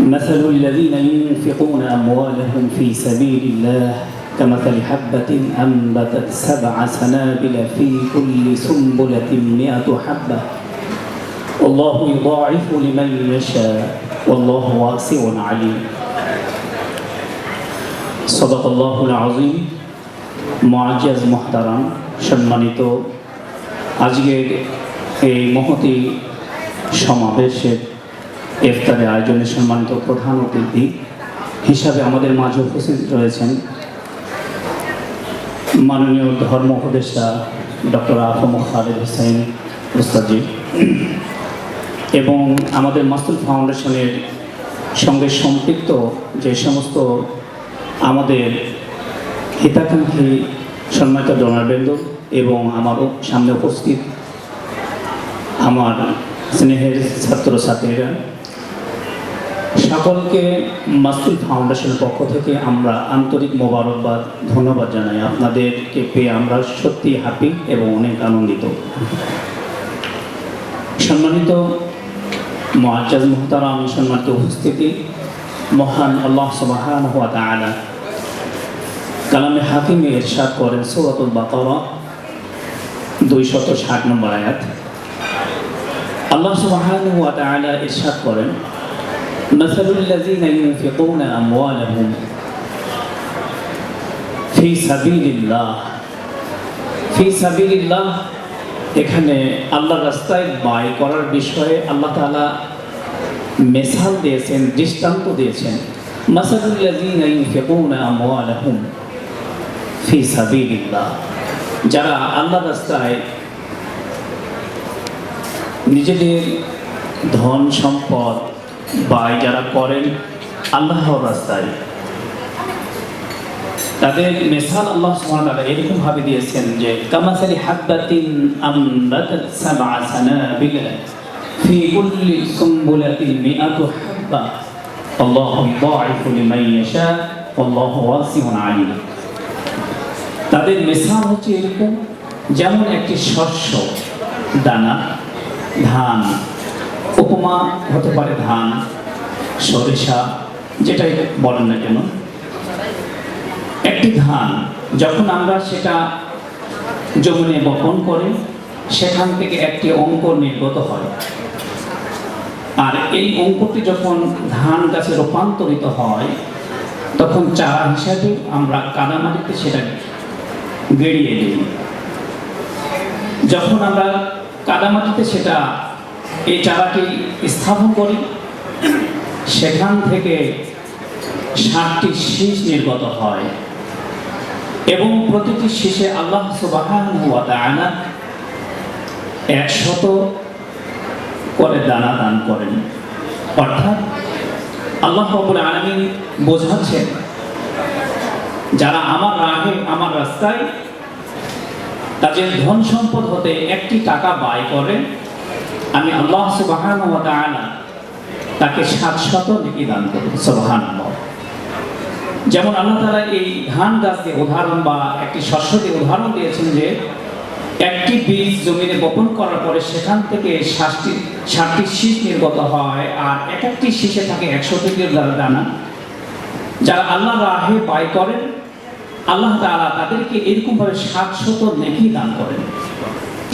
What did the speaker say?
مثل الذين ينفقون أموالهم في سبيل الله كمثل حبة أنبتت سبع سنابل في كل سنبلة مئة حبة والله يضاعف لمن يشاء والله واسع عليم صدق الله العظيم معجز محترم সম্মানিত আজকের এই মহতি সমাবেশের ইফতারের আয়োজনে সম্মানিত প্রধান অতিথি হিসাবে আমাদের মাঝে উপস্থিত রয়েছেন মাননীয় ধর্ম উপদেষ্টা ডক্টর আফম খালেদ হোসেন উস্তাজি এবং আমাদের মাসুল ফাউন্ডেশনের সঙ্গে সম্পৃক্ত যে সমস্ত আমাদের হিতাকাঙ্ক্ষী সম্মানিত ডোনারবৃন্দ এবং আমারও সামনে উপস্থিত আমার স্নেহের ছাত্রছাত্রীরা সকলকে মাসুল ফাউন্ডেশনের পক্ষ থেকে আমরা আন্তরিক মোবারকবাদ, ধন্যবাদ জানাই। আপনাদেরকে পেয়ে আমরা সত্যি হ্যাপি এবং অনেক আনন্দিত। সম্মানিত মোয়াজ্জাজ মোহতারাম, সম্মানিত উপস্থিতি, মহান আল্লাহ সুবাহান হুয়া তাআলা কালামে হাকিমে ইরশাদ করেন সূরাতুল বাকারা, দুইশত ষাট নম্বর আয়াত। আল্লাহ সুবহানাহু ওয়া তাআলা ইরশাদ করেন মাসালুল লাযিনা ইউনফিকুনা আমওয়ালাহুম ফি সাবিলিল্লাহ ফি সাবিলিল্লাহ এখানে আল্লাহ রাস্তায় ব্যয় করার বিষয়ে আল্লাহ তাআলা মেসাল দিয়েছেন, দৃষ্টান্ত দিয়েছেন। যারা আল্লাহ রাস্তায় নিজেদের ধন সম্পদ ব্যয় যারা করেন, আল্লাহর রাস্তায়। তাদের মেসাল আল্লাহ সুবহানাহু ওয়া তাআলা এরকম ভাবে দিয়েছেন যে, কামাসালি হাব্বাতিন আমবাতাত সাবআ সানাবিল ফি কুল্লি সুমবুলাতিন মিআতু হাব্বা। আল্লাহু ইউদাইফু লিমান ইয়াশা, আল্লাহু ওয়াসিউন আলিম। তাদের মেসাল হচ্ছে এরকম, যেমন একটি শস্য, দানা, ধান উপমা হতে পারে ধান, সরিষা, যেটাই বলেন না কেন। একটি ধান, যখন আমরা সেটা জমিনে বপন করি, সেখান থেকে একটি অঙ্ক নির্গত হয়। আর এই অঙ্কটি যখন ধান গাছে রূপান্তরিত হয়, তখন চারা হিসাবে আমরা কাদামাটিতে সেটা গেড়িয়ে দিই। যখন আমরা কাদামাটিতে সেটা এই চারাটি স্থাপন করি। সেখান থেকে ষাটটি শীষ নির্গত হয় এবং প্রতিটি শীষে আল্লাহ সুবাহান একশত করে দানা দান করেন। অর্থাৎ আল্লাহ রবুল আলমিন বোঝাচ্ছেন, যারা আমার রাহে, আমার রাস্তায় তাদের ধন সম্পদ হতে একটি টাকা ব্যয় করে আমি আল্লাহ সুবাহান তাকে সাতশত নেকি দান করি সুবাহান যেমন আল্লাহ তারা এই ধান গাছ দিয়ে উদাহরণ বা একটি শস্য দিয়ে উদাহরণ দিয়েছেন যে, একটি বীজ জমিনে বপন করার পরে সেখান থেকে ষাটটি ষাটটি শীষ নির্গত হয় আর এক একটি শীষে থাকে একশো থেকে দানা। যারা আল্লাহ রাহে ব্যয় করেন, আল্লাহ তাআলা তাদেরকে এরকমভাবে সাতশত নেকি দান করেন।